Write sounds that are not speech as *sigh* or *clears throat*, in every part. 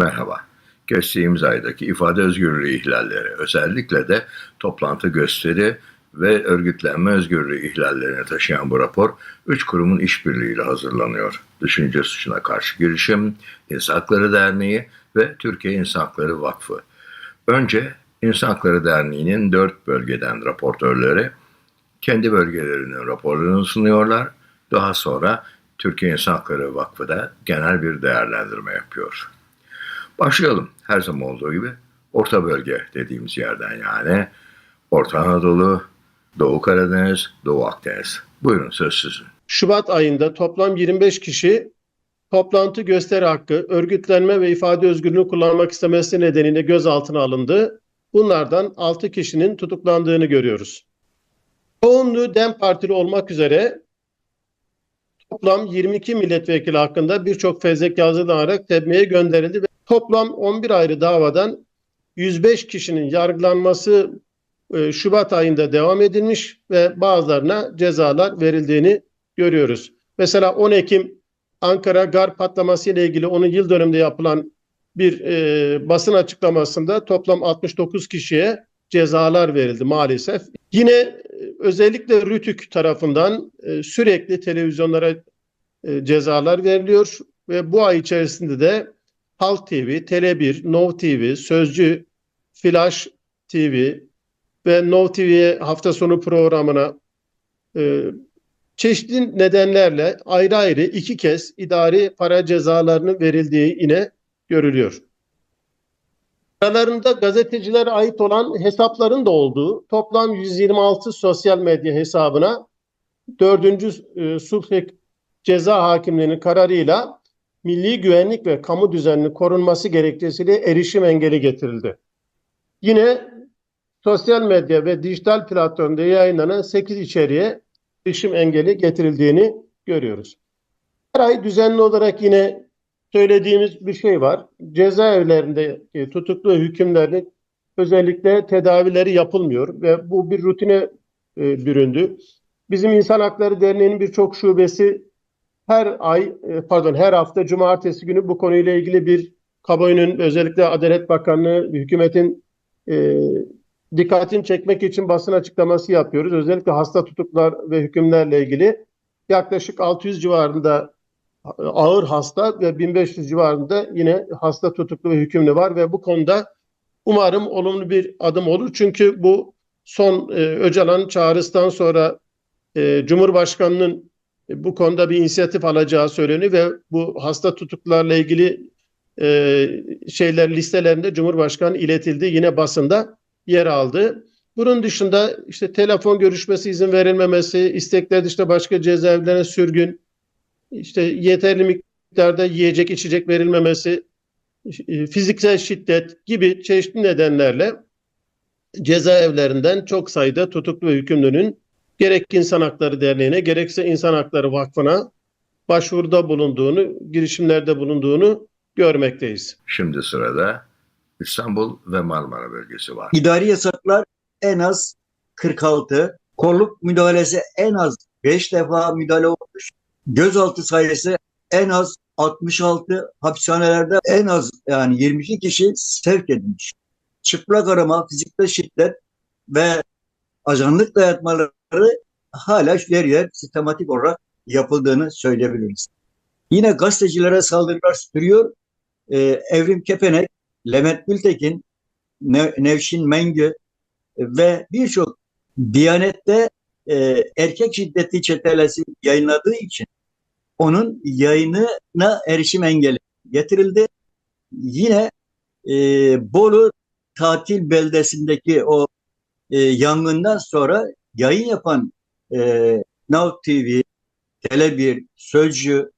Merhaba. Geçtiğimiz aydaki ifade özgürlüğü ihlalleri, özellikle de toplantı gösteri ve örgütlenme özgürlüğü ihlallerini taşıyan bu rapor, üç kurumun işbirliğiyle hazırlanıyor. Düşünce suçuna karşı girişim, İnsan Hakları Derneği ve Türkiye İnsan Hakları Vakfı. Önce İnsan Hakları Derneği'nin dört bölgeden raportörleri kendi bölgelerinin raporlarını sunuyorlar. Daha sonra Türkiye İnsan Hakları Vakfı da genel bir değerlendirme yapıyor. Başlayalım her zaman olduğu gibi orta bölge dediğimiz yerden yani Orta Anadolu, Doğu Karadeniz, Doğu Akdeniz. Buyurun söz sizin. Şubat ayında toplam 25 kişi toplantı gösteri hakkı, örgütlenme ve ifade özgürlüğünü kullanmak istemesi nedeniyle gözaltına alındı. Bunlardan 6 kişinin tutuklandığını görüyoruz. Çoğunluğu DEM Partili olmak üzere toplam 22 milletvekili hakkında birçok fezlek yazılanarak tebmeye gönderildi ve toplam 11 ayrı davadan 105 kişinin yargılanması e, Şubat ayında devam edilmiş ve bazılarına cezalar verildiğini görüyoruz. Mesela 10 Ekim Ankara gar patlaması ile ilgili onun yıl dönümünde yapılan bir e, basın açıklamasında toplam 69 kişiye cezalar verildi maalesef. Yine e, özellikle Rütük tarafından e, sürekli televizyonlara e, cezalar veriliyor ve bu ay içerisinde de Halk TV, Tele1, Nov TV, Sözcü, Flash TV ve Nov TV hafta sonu programına e, çeşitli nedenlerle ayrı ayrı iki kez idari para cezalarının verildiği yine görülüyor. Aralarında gazetecilere ait olan hesapların da olduğu toplam 126 sosyal medya hesabına 4. E, sulh ceza hakimliğinin kararıyla milli güvenlik ve kamu düzeninin korunması gerekçesiyle erişim engeli getirildi. Yine sosyal medya ve dijital platformda yayınlanan 8 içeriğe erişim engeli getirildiğini görüyoruz. Her ay düzenli olarak yine söylediğimiz bir şey var. Cezaevlerinde tutuklu hükümlerin özellikle tedavileri yapılmıyor ve bu bir rutine e, büründü. Bizim İnsan Hakları Derneği'nin birçok şubesi her ay e, pardon her hafta cumartesi günü bu konuyla ilgili bir kamuoyunun özellikle Adalet Bakanlığı hükümetin e, dikkatini çekmek için basın açıklaması yapıyoruz. Özellikle hasta tutuklar ve hükümlerle ilgili yaklaşık 600 civarında ağır hasta ve 1500 civarında yine hasta tutuklu ve hükümlü var ve bu konuda umarım olumlu bir adım olur. Çünkü bu son e, Öcalan çağrısından sonra e, Cumhurbaşkanı'nın e, bu konuda bir inisiyatif alacağı söyleniyor ve bu hasta tutuklarla ilgili e, şeyler listelerinde Cumhurbaşkanı iletildi. Yine basında yer aldı. Bunun dışında işte telefon görüşmesi izin verilmemesi, istekler dışında başka cezaevlerine sürgün, işte yeterli miktarda yiyecek içecek verilmemesi, e, fiziksel şiddet gibi çeşitli nedenlerle cezaevlerinden çok sayıda tutuklu ve hükümlünün gerek İnsan Hakları Derneği'ne gerekse İnsan Hakları Vakfı'na başvuruda bulunduğunu, girişimlerde bulunduğunu görmekteyiz. Şimdi sırada İstanbul ve Marmara bölgesi var. İdari yasaklar en az 46, kolluk müdahalesi en az 5 defa müdahale olmuş, gözaltı sayısı en az 66, hapishanelerde en az yani 22 kişi sevk edilmiş. Çıplak arama, fiziksel şiddet ve ajanlık dayatmaları hala yer yer sistematik olarak yapıldığını söyleyebiliriz. Yine gazetecilere saldırılar sürüyor. Ee, Evrim Kepenek, Levent Gültekin, Nev Nevşin Mengü ve birçok Diyanet'te e, erkek şiddeti çetelesi yayınladığı için onun yayınına erişim engeli getirildi. Yine e, Bolu tatil beldesindeki o e, yangından sonra yayın yapan e, Now TV, Tele1, Sözcü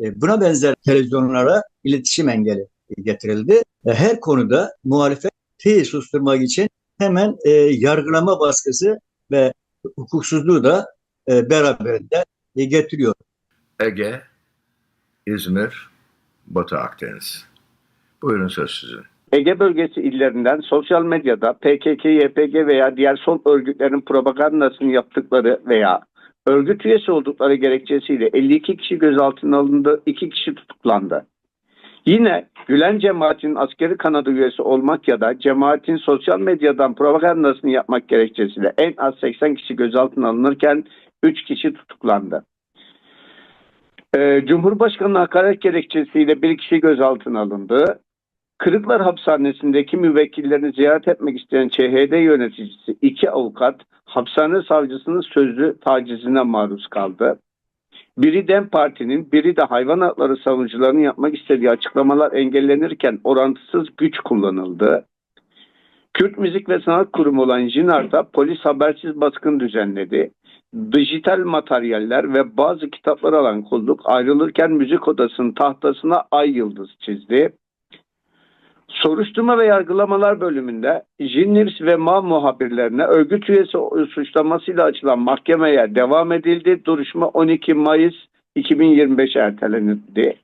e, buna benzer televizyonlara iletişim engeli getirildi. E, her konuda muhalefeti susturmak için hemen e, yargılama baskısı ve hukuksuzluğu da e, beraberinde e, getiriyor. Ege, İzmir, Batı Akdeniz. Buyurun söz sizin. Ege bölgesi illerinden sosyal medyada PKK, YPG veya diğer sol örgütlerin propagandasını yaptıkları veya örgüt üyesi oldukları gerekçesiyle 52 kişi gözaltına alındı, 2 kişi tutuklandı. Yine Gülen cemaatinin askeri kanadı üyesi olmak ya da cemaatin sosyal medyadan propagandasını yapmak gerekçesiyle en az 80 kişi gözaltına alınırken 3 kişi tutuklandı. Ee, Cumhurbaşkanı hakaret gerekçesiyle bir kişi gözaltına alındı. Kırıklar Hapishanesi'ndeki müvekkillerini ziyaret etmek isteyen ÇHD yöneticisi iki avukat hapishane savcısının sözlü tacizine maruz kaldı. Biri DEM Parti'nin, biri de hayvan hakları savunucularının yapmak istediği açıklamalar engellenirken orantısız güç kullanıldı. Kürt Müzik ve Sanat Kurumu olan JINAR'da polis habersiz baskın düzenledi. Dijital materyaller ve bazı kitaplar alan kolluk ayrılırken müzik odasının tahtasına ay yıldız çizdi. Soruşturma ve yargılamalar bölümünde Jinnirs ve MA muhabirlerine örgüt üyesi suçlamasıyla açılan mahkemeye devam edildi. Duruşma 12 Mayıs 2025 ertelenildi.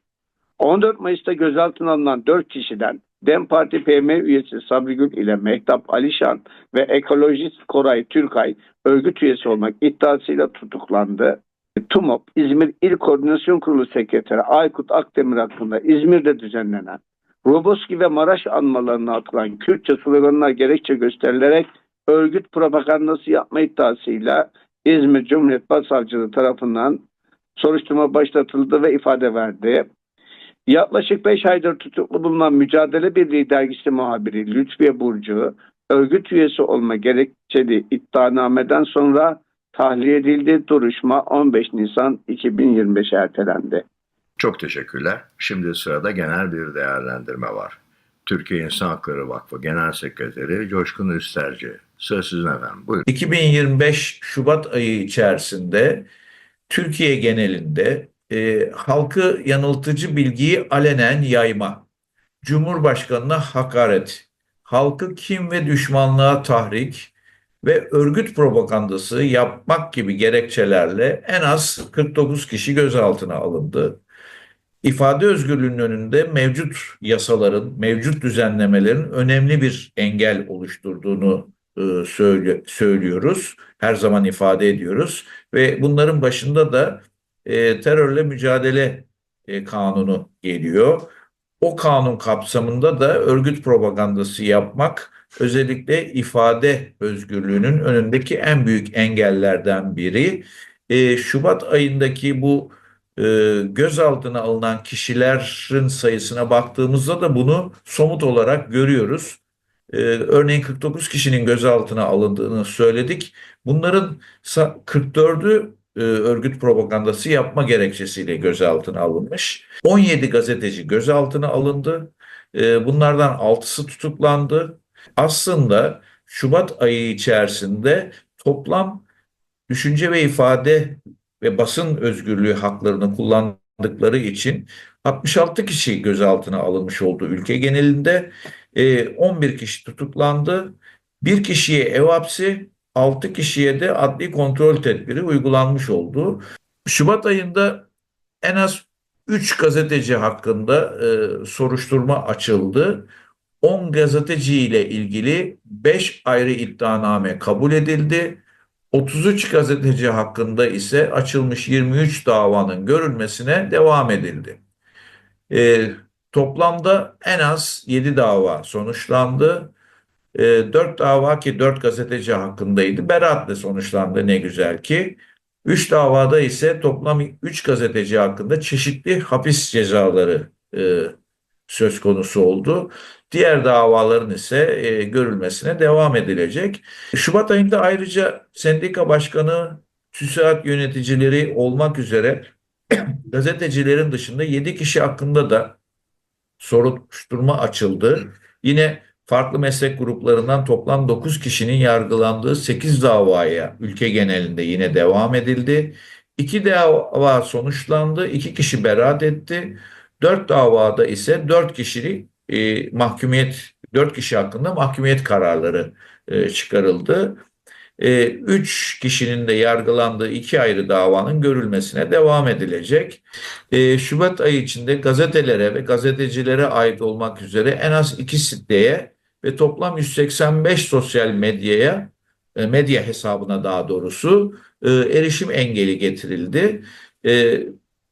14 Mayıs'ta gözaltına alınan 4 kişiden DEM Parti PM üyesi Sabri Gül ile Mehtap Alişan ve ekolojist Koray Türkay örgüt üyesi olmak iddiasıyla tutuklandı. TUMOP, İzmir İl Koordinasyon Kurulu Sekreteri Aykut Akdemir hakkında İzmir'de düzenlenen Roboski ve Maraş anmalarına atılan Kürtçe sloganlar gerekçe gösterilerek örgüt propagandası yapma iddiasıyla İzmir Cumhuriyet Başsavcılığı tarafından soruşturma başlatıldı ve ifade verdi. Yaklaşık 5 aydır tutuklu bulunan Mücadele Birliği dergisi muhabiri Lütfiye Burcu, örgüt üyesi olma gerekçeli iddianameden sonra tahliye edildi. Duruşma 15 Nisan 2025 ertelendi. Çok teşekkürler. Şimdi sırada genel bir değerlendirme var. Türkiye İnsan Hakları Vakfı Genel Sekreteri Coşkun Üsterci. Söz sizin efendim. Buyurun. 2025 Şubat ayı içerisinde Türkiye genelinde e, halkı yanıltıcı bilgiyi alenen yayma, Cumhurbaşkanına hakaret, halkı kim ve düşmanlığa tahrik ve örgüt propagandası yapmak gibi gerekçelerle en az 49 kişi gözaltına alındı. İfade özgürlüğünün önünde mevcut yasaların, mevcut düzenlemelerin önemli bir engel oluşturduğunu e, söylüyoruz. Her zaman ifade ediyoruz ve bunların başında da e, terörle mücadele e, kanunu geliyor. O kanun kapsamında da örgüt propagandası yapmak özellikle ifade özgürlüğünün önündeki en büyük engellerden biri. E, Şubat ayındaki bu e, gözaltına alınan kişilerin sayısına baktığımızda da bunu somut olarak görüyoruz. Ee, örneğin 49 kişinin gözaltına alındığını söyledik. Bunların sa- 44'ü e, örgüt propagandası yapma gerekçesiyle gözaltına alınmış. 17 gazeteci gözaltına alındı. Ee, bunlardan 6'sı tutuklandı. Aslında Şubat ayı içerisinde toplam düşünce ve ifade ve basın özgürlüğü haklarını kullandıkları için 66 kişi gözaltına alınmış oldu ülke genelinde. Ee, 11 kişi tutuklandı. Bir kişiye ev hapsi, 6 kişiye de adli kontrol tedbiri uygulanmış oldu. Şubat ayında en az 3 gazeteci hakkında e, soruşturma açıldı. 10 gazeteci ile ilgili 5 ayrı iddianame kabul edildi. 33 gazeteci hakkında ise açılmış 23 davanın görülmesine devam edildi. E, toplamda en az 7 dava sonuçlandı. E, 4 dava ki 4 gazeteci hakkındaydı. Beraatle sonuçlandı ne güzel ki. 3 davada ise toplam 3 gazeteci hakkında çeşitli hapis cezaları e, söz konusu oldu. Diğer davaların ise e, görülmesine devam edilecek. Şubat ayında ayrıca sendika başkanı, TÜSİAD yöneticileri olmak üzere *clears throat* gazetecilerin dışında 7 kişi hakkında da soruşturma açıldı. Yine farklı meslek gruplarından toplam 9 kişinin yargılandığı 8 davaya ülke genelinde yine devam edildi. 2 dava sonuçlandı, 2 kişi beraat etti. 4 davada ise 4 kişilik e, mahkumiyet 4 kişi hakkında mahkumiyet kararları e, çıkarıldı. 3 kişinin de yargılandığı iki ayrı davanın görülmesine devam edilecek. E, Şubat ayı içinde gazetelere ve gazetecilere ait olmak üzere en az iki siteye ve toplam 185 sosyal medyaya e, medya hesabına daha doğrusu e, erişim engeli getirildi. E,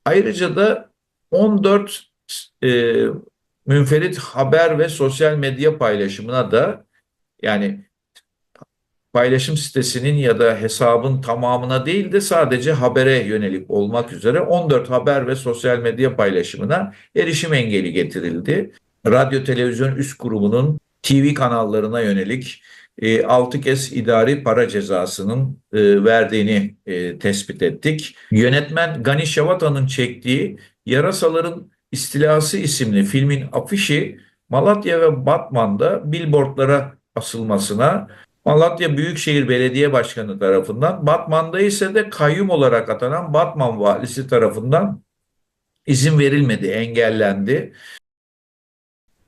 ayrıca da 14 e, münferit haber ve sosyal medya paylaşımına da yani paylaşım sitesinin ya da hesabın tamamına değil de sadece habere yönelik olmak üzere 14 haber ve sosyal medya paylaşımına erişim engeli getirildi. Radyo Televizyon Üst Kurumu'nun TV kanallarına yönelik e, 6 kez idari para cezasının e, verdiğini e, tespit ettik. Yönetmen Gani Şavata'nın çektiği Yarasaların İstilası isimli filmin afişi Malatya ve Batman'da billboardlara asılmasına Malatya Büyükşehir Belediye Başkanı tarafından, Batman'da ise de kayyum olarak atanan Batman valisi tarafından izin verilmedi, engellendi.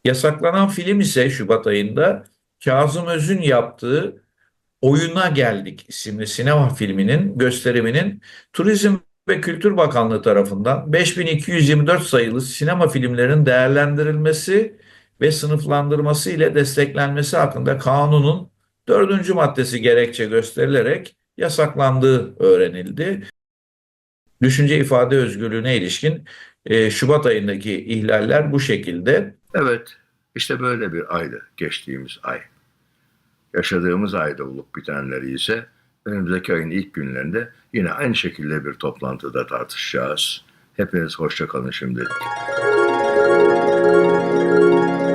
Yasaklanan film ise Şubat ayında Kazım Öz'ün yaptığı Oyuna Geldik isimli sinema filminin gösteriminin Turizm ve Kültür Bakanlığı tarafından 5224 sayılı sinema filmlerinin değerlendirilmesi ve sınıflandırması ile desteklenmesi hakkında kanunun dördüncü maddesi gerekçe gösterilerek yasaklandığı öğrenildi. Düşünce ifade özgürlüğüne ilişkin e, Şubat ayındaki ihlaller bu şekilde. Evet, işte böyle bir aydı geçtiğimiz ay. Yaşadığımız ayda olup bitenleri ise önümüzdeki ayın ilk günlerinde yine aynı şekilde bir toplantıda tartışacağız. Hepiniz hoşça kalın şimdilik.